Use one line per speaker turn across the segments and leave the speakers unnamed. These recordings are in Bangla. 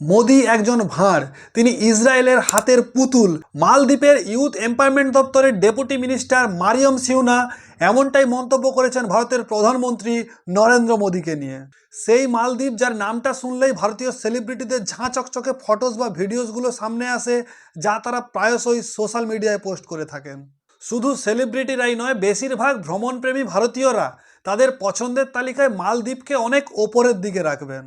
মোদি একজন ভাঁড়। তিনি ইসরায়েলের হাতের পুতুল। মালদ্বীপের ইউথ এম্পাওয়ারমেন্ট দপ্তরের ডেপুটি মিনিস্টার মারিয়ম সিউনা এমনটাই মন্তব্য করেছেন ভারতের প্রধানমন্ত্রী নরেন্দ্র মোদীকে নিয়ে। সেই মালদ্বীপ যার নামটা শুনলেই ভারতীয় সেলিব্রিটিদের ঝাঁ চকচকে ফটোস বা ভিডিওসগুলো সামনে আসে, যা তারা প্রায়শই সোশ্যাল মিডিয়ায় পোস্ট করে থাকেন। শুধু সেলিব্রিটিরাই নয়, বেশিরভাগ ভ্রমণপ্রেমী ভারতীয়রা তাদের পছন্দের তালিকায় মালদ্বীপকে অনেক ওপরের দিকে রাখবেন।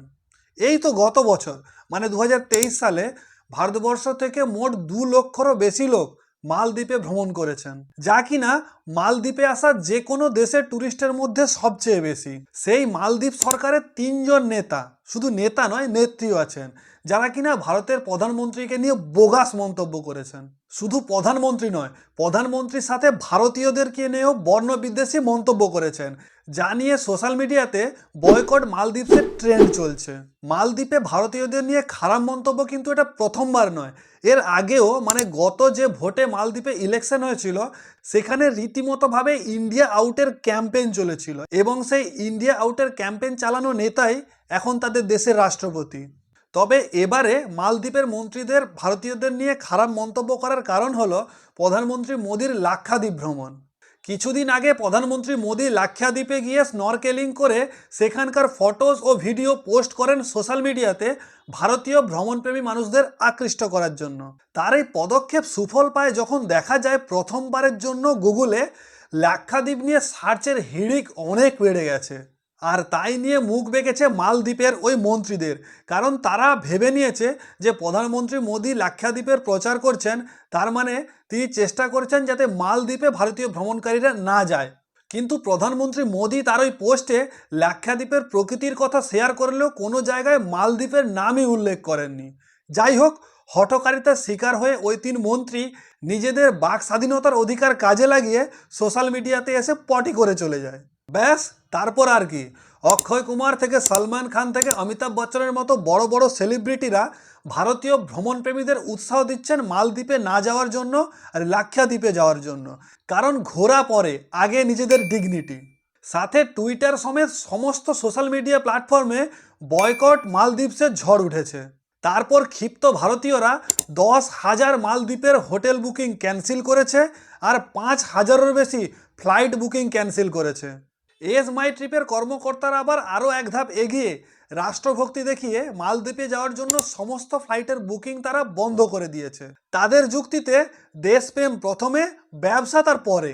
এই তো গত বছর মানে দু হাজার তেইশ সালে ভারতবর্ষ থেকে মোট দু লক্ষরও বেশি লোক মালদ্বীপে ভ্রমণ করেছেন, যা কিনা মালদ্বীপে আসা যে কোনো দেশের ট্যুরিস্টের মধ্যে সবচেয়ে বেশি। সেই মালদ্বীপ সরকারের তিনজন নেতা। শুধু নেতা নয়, নেত্রীও আছেন, যারা কিনা ভারতের প্রধানমন্ত্রীকে নিয়ে বোগাস মন্তব্য করেছেন। শুধু প্রধানমন্ত্রী নয়, প্রধানমন্ত্রীর সাথে ভারতীয়দেরকে নিয়েও বর্ণবিদ্বেষী মন্তব্য করেছেন, যা নিয়ে সোশ্যাল মিডিয়াতে বয়কট মালদ্বীপের ট্রেন্ড চলছে। মালদ্বীপে ভারতীয়দের নিয়ে খারাপ মন্তব্য কিন্তু এটা প্রথমবার নয়। এর আগেও মানে গত যে ভোটে মালদ্বীপে ইলেকশন হয়েছিল, সেখানে রীতিমতোভাবে ইন্ডিয়া আউটের ক্যাম্পেইন চলেছিল এবং সেই ইন্ডিয়া আউটের ক্যাম্পেইন চালানো নেতাই এখন তাদের দেশের রাষ্ট্রপতি। তবে এবারে মালদ্বীপের মন্ত্রীদের, ভারতীয়দের নিয়ে খারাপ মন্তব্য করার কারণ হলো প্রধানমন্ত্রী মোদীর লাক্ষাদ্বীপ ভ্রমণ। কিছুদিন আগে প্রধানমন্ত্রী মোদী লাক্ষাদ্বীপে গিয়ে স্নরকেলিং করে সেখানকার ফটোস ও ভিডিও পোস্ট করেন সোশ্যাল মিডিয়াতে ভারতীয় ভ্রমণপ্রেমী মানুষদের আকৃষ্ট করার জন্য। তার এই পদক্ষেপ সুফল পায় যখন দেখা যায় প্রথমবারের জন্য গুগলে লাক্ষাদ্বীপ নিয়ে সার্চের হিড়িক অনেক বেড়ে গেছে। আর তাই নিয়ে মুখ বেঁকেছে মালদ্বীপের ওই মন্ত্রীদের। কারণ তারা ভেবে নিয়েছে যে প্রধানমন্ত্রী মোদী লাক্ষাদ্বীপের প্রচার করছেন, তার মানে তিনি চেষ্টা করছেন যাতে মালদ্বীপে ভারতীয় ভ্রমণকারীরা না যায়। কিন্তু প্রধানমন্ত্রী মোদী তার ওই পোস্টে লাক্ষাদ্বীপের প্রকৃতির কথা শেয়ার করলেও কোনো জায়গায় মালদ্বীপের নামই উল্লেখ করেননি। যাই হোক, হঠকারিতার শিকার হয়ে ওই তিন মন্ত্রী নিজেদের বাক স্বাধীনতার অধিকার কাজে লাগিয়ে সোশ্যাল মিডিয়াতে এসে পটি করে চলে যায়। ব্যাস, তারপর আর কি। অক্ষয় কুমার থেকে সলমান খান থেকে অমিতাভ বচ্চনের মতো বড় বড় সেলিব্রিটিরা ভারতীয় ভ্রমণপ্রেমীদের উৎসাহ দিচ্ছেন মালদ্বীপে না যাওয়ার জন্য আর লাক্ষাদ্বীপে যাওয়ার জন্য। কারণ ঘোরা পরে, আগে নিজেদের ডিগনিটি সাথে টুইটার সমেত সমস্ত সোশ্যাল মিডিয়া প্ল্যাটফর্মে বয়কট মালদ্বীপসের ঝড় উঠেছে। তারপর ক্ষিপ্ত ভারতীয়রা দশ হাজার মালদ্বীপের হোটেল বুকিং ক্যান্সেল করেছে আর পাঁচ হাজারের বেশি ফ্লাইট বুকিং ক্যান্সেল করেছে। এস মাই ট্রিপের কর্মকর্তারা আবার আরও এক ধাপ এগিয়ে রাষ্ট্রভক্তি দেখিয়ে মালদ্বীপে যাওয়ার জন্য সমস্ত ফ্লাইটের বুকিং তারা বন্ধ করে দিয়েছে। তাদের যুক্তিতে দেশপ্রেম প্রথমে, ব্যবসা তার পরে।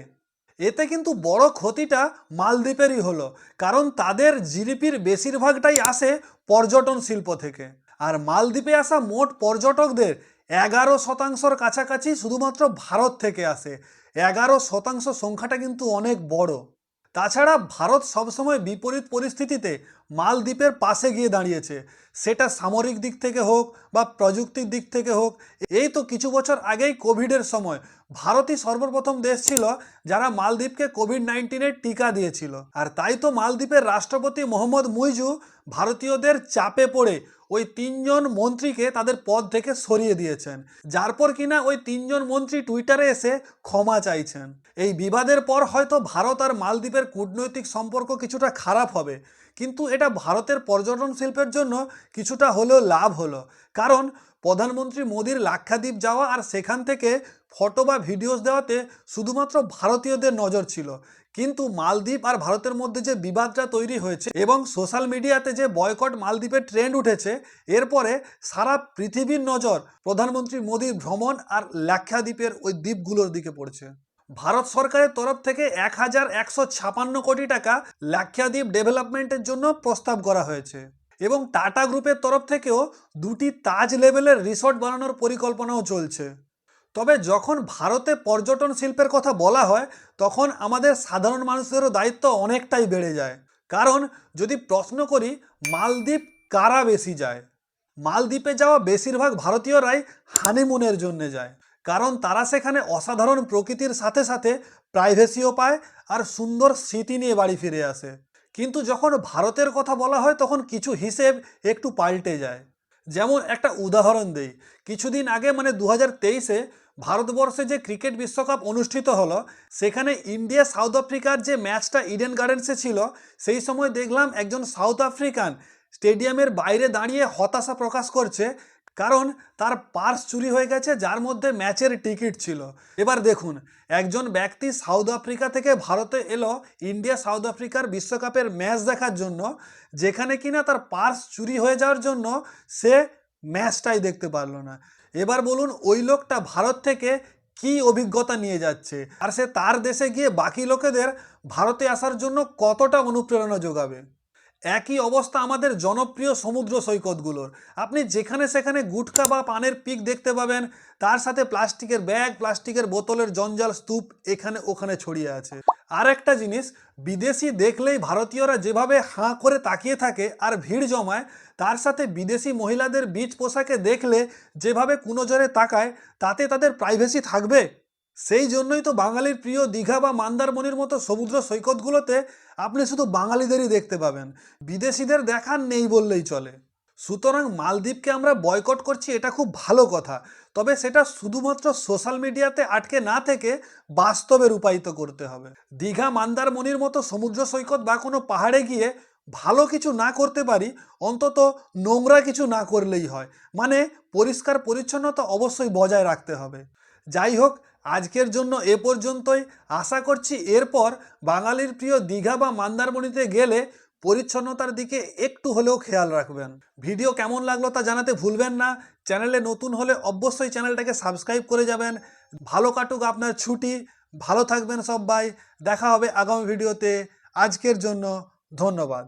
এতে কিন্তু বড় ক্ষতিটা মালদ্বীপেরই হলো, কারণ তাদের জিডিপির বেশিরভাগটাই আসে পর্যটন শিল্প থেকে। আর মালদ্বীপে আসা মোট পর্যটকদের এগারো শতাংশর কাছাকাছি শুধুমাত্র ভারত থেকে আসে। এগারো শতাংশ সংখ্যাটা কিন্তু অনেক বড়। তাছাড়া ভারত সবসময় বিপরীত পরিস্থিতিতে মালদ্বীপের পাশে গিয়ে দাঁড়িয়েছে। সেটা সামরিক দিক থেকে হোক বা প্রযুক্তির দিক থেকে হোক, এই তো কিছু বছর আগেই কোভিডের সময়। ভারতই সর্বপ্রথম দেশ ছিল যারা মালদ্বীপকে কোভিড নাইন্টিনের টিকা দিয়েছিল। আর তাই তো মালদ্বীপের রাষ্ট্রপতি মোহাম্মদ মুইজু ভারতীয়দের চাপে পড়ে ওই তিনজন মন্ত্রীকে তাদের পদ থেকে সরিয়ে দিয়েছেন। যার পর কিনা ওই তিনজন মন্ত্রী টুইটারে এসে ক্ষমা চাইছেন। এই বিবাদের পর হয়তো ভারত আর মালদ্বীপের কূটনৈতিক সম্পর্ক কিছুটা খারাপ হবে। কিন্তু এটা ভারতের পর্যটন শিল্পের জন্য কিছুটা হলেও লাভ হলো। কারণ প্রধানমন্ত্রী মোদীর লাক্ষাদ্বীপ যাওয়া আর সেখান থেকে ফটো বা ভিডিওস দেওয়াতে শুধুমাত্র ভারতীয়দের নজর ছিল। কিন্তু মালদ্বীপ আর ভারতের মধ্যে যে বিবাদটা তৈরি হয়েছে এবং সোশ্যাল মিডিয়াতে যে বয়কট মালদ্বীপের ট্রেন্ড উঠেছে এরপরে সারা পৃথিবীর নজর প্রধানমন্ত্রী মোদীর ভ্রমণ আর লাক্ষাদ্বীপের ওই দ্বীপগুলোর দিকে পড়ছে। ভারত সরকারের তরফ থেকে এক হাজার একশো ছাপান্ন কোটি টাকা লাক্ষাদ্বীপ ডেভেলপমেন্টের জন্য প্রস্তাব করা হয়েছে। এবং টাটা গ্রুপের তরফ থেকেও দুটি তাজ লেভেলের রিসর্ট বানানোর পরিকল্পনাও চলছে। তবে যখন ভারতে পর্যটন শিল্পের কথা বলা হয়, তখন আমাদের সাধারণ মানুষদেরও দায়িত্ব অনেকটাই বেড়ে যায়। কারণ যদি প্রশ্ন করি, মালদ্বীপ কারা বেশি যায়? মালদ্বীপে যাওয়া বেশিরভাগ ভারতীয়রাই হানিমুনের জন্য যায়। কারণ তারা সেখানে অসাধারণ প্রকৃতির সাথে সাথে প্রাইভেসিও পায় আর সুন্দর স্মৃতি নিয়ে বাড়ি ফিরে আসে। কিন্তু যখন ভারতের কথা বলা হয়, তখন কিছু হিসেব একটু পাল্টে যায়। যেমন একটা উদাহরণ দেই, কিছুদিন আগে মানে দু হাজার তেইশে ভারতবর্ষে যে ক্রিকেট বিশ্বকাপ অনুষ্ঠিত হলো, সেখানে ইন্ডিয়া, সাউথ আফ্রিকার যে ম্যাচটা ইডেন গার্ডেন্সে ছিল, সেই সময় দেখলাম একজন সাউথ আফ্রিকান স্টেডিয়ামের বাইরে দাঁড়িয়ে হতাশা প্রকাশ করছে কারণ তার পার্স চুরি হয়ে গেছে, যার মধ্যে ম্যাচের টিকিট ছিল। এবার দেখুন, একজন ব্যক্তি সাউথ আফ্রিকা থেকে ভারতে এলো, ইন্ডিয়া সাউথ আফ্রিকার বিশ্বকাপের ম্যাচ দেখার জন্য, যেখানে কিনা তার পার্স চুরি হয়ে যাওয়ার জন্য সে ম্যাচটাই দেখতে পারল না। এবার বলুন, ওই লোকটা ভারত থেকে কি অভিজ্ঞতা নিয়ে যাচ্ছে? আর সে তার দেশে গিয়ে বাকি লোকেদের ভারতে আসার জন্য কতটা অনুপ্রেরণা যোগাবে? একই অবস্থা আমাদের জনপ্রিয় সমুদ্র সৈকতগুলোর। আপনি যেখানে সেখানে গুটকা বা পানের পিক দেখতে পাবেন, তার সাথে প্লাস্টিকের ব্যাগ, প্লাস্টিকের বোতলের জঞ্জাল, স্তূপ এখানে ওখানে ছড়িয়ে আছে। আর একটা জিনিস, বিদেশি দেখলেই ভারতীয়রা যেভাবে হাঁ করে তাকিয়ে থাকে আর ভিড় জমায়, তার সাথে বিদেশি মহিলাদের বীজ পোশাকে দেখলে যেভাবে কুনজরে তাকায়, তাতে তাদের প্রাইভেসি থাকবে? সেই জন্যই তো বাঙালির প্রিয় দীঘা বা মান্দারমণির মতো সমুদ্র সৈকতগুলোতে আপনি শুধু বাঙালিদেরই দেখতে পাবেন। বিদেশিদের দেখার নেই বললেই চলে। সুতরাং মালদ্বীপকে আমরা বয়কট করছি এটা খুব ভালো কথা। তবে সেটা শুধুমাত্র সোশ্যাল মিডিয়াতে আটকে না থেকে বাস্তবে রূপায়িত করতে হবে। দীঘা মান্দারমণির মতো সমুদ্র সৈকত বা কোনো পাহাড়ে গিয়ে ভালো কিছু না করতে পারি, অন্তত নোংরা কিছু না করলেই হয়। মানে পরিষ্কার পরিচ্ছন্নতা অবশ্যই বজায় রাখতে হবে। যাই হোক আজকের জন্য এ পর্যন্তই। আশা করছি এরপর বাঙালির প্রিয় দীঘা বা মান্দারমণিতে গেলে পরিচ্ছন্নতার দিকে একটু হলেও খেয়াল রাখবেন। ভিডিও কেমন লাগল তা জানাতে ভুলবেন না। চ্যানেলে নতুন হলে অবশ্যই চ্যানেলটাকে সাবস্ক্রাইব করে যাবেন। ভালো কাটুক আপনার ছুটি। ভালো থাকবেন সবাই। দেখা হবে আগামী ভিডিওতে। আজকের জন্য ধন্যবাদ।